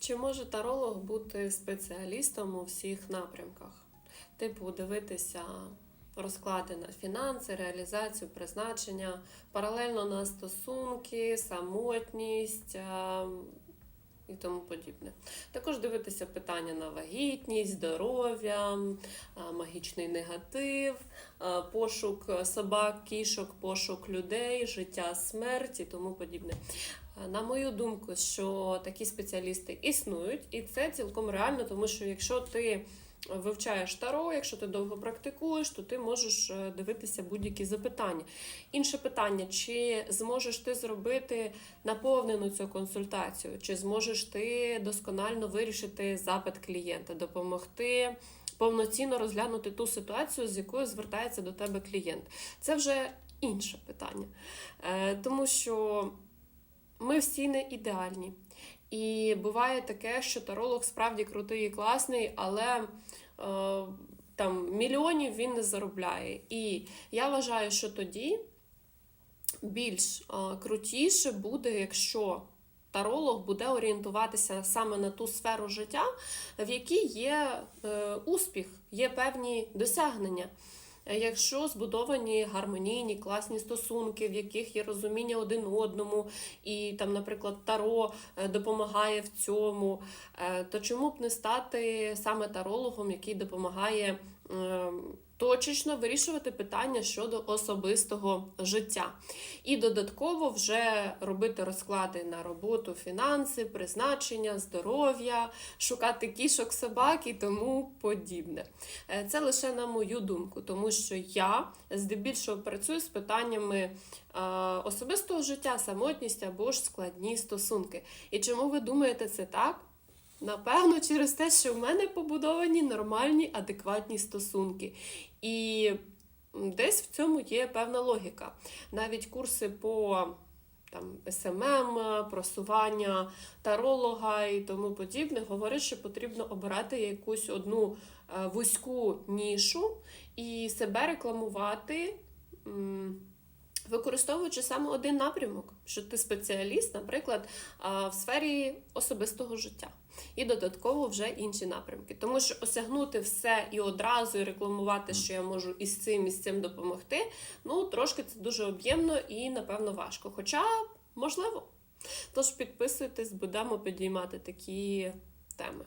Чи може таролог бути спеціалістом у всіх напрямках? Типу, дивитися розклади на фінанси, реалізацію, призначення, паралельно на стосунки, самотність і тому подібне. Також дивитися питання на вагітність, здоров'я, магічний негатив, пошук собак, кішок, пошук людей, життя, смерть і тому подібне. На мою думку, що такі спеціалісти існують, і це цілком реально, тому що якщо ти вивчаєш таро, якщо ти довго практикуєш, то ти можеш е, дивитися будь-які запитання. Інше питання: чи зможеш ти зробити наповнену цю консультацію, чи зможеш ти досконально вирішити запит клієнта, допомогти. Повноцінно розглянути ту ситуацію, з якою звертається до тебе клієнт. Це вже інше питання. Е, тому що ми всі не ідеальні. І буває таке, що таролог справді крутий і класний, але е, там мільйонів він не заробляє. І я вважаю, що тоді більш е, крутіше буде, якщо таролог буде орієнтуватися саме на ту сферу життя, в якій є е, успіх, є певні досягнення. Е, Якщо збудовані гармонійні, класні стосунки, в яких є розуміння один одному, і там, наприклад, таро е, допомагає в цьому, е, то чому б не стати саме тарологом, який допомагає точечно вирішувати питання щодо особистого життя? І додатково вже робити розклади на роботу, фінанси, призначення, здоров'я, шукати кішок, собак і тому подібне. Е, Це лише на мою думку, тому що я здебільшого працюю з питаннями е, особистого життя, самотність або ж складні стосунки. І чому ви думаєте це так? Напевно, через те, що в мене побудовані нормальні, адекватні стосунки. І десь в цьому є певна логіка. Навіть курси по там, СММ, просування таролога і тому подібне говорить, що потрібно обирати якусь одну е, вузьку нішу і себе рекламувати. Використовуючи саме один напрямок, що ти спеціаліст, наприклад, в сфері особистого життя, і додатково вже інші напрямки. Тому що осягнути все і одразу і рекламувати, що я можу із цим і з цим допомогти, ну трошки це дуже об'ємно і напевно важко. Хоча можливо. Тож підписуйтесь, будемо підіймати такі теми.